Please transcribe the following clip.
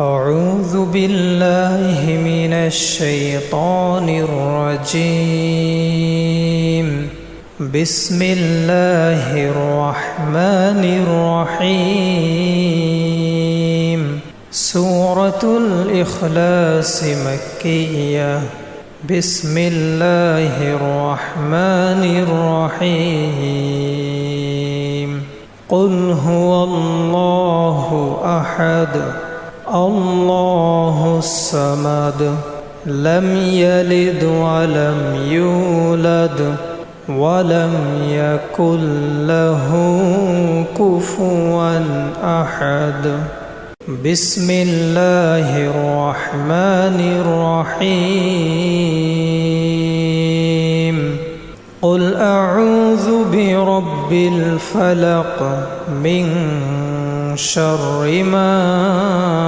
أعوذ بالله من الشيطان الرجيم. بسم الله الرحمن الرحيم. سورة الإخلاص مكية. بسم الله الرحمن الرحيم. قل هو الله أحد. الله الصمد لم يلد ولم يولد ولم يكن له كفوا أحد. بسم الله الرحمن الرحيم. قل أعوذ برب الفلق من شر ما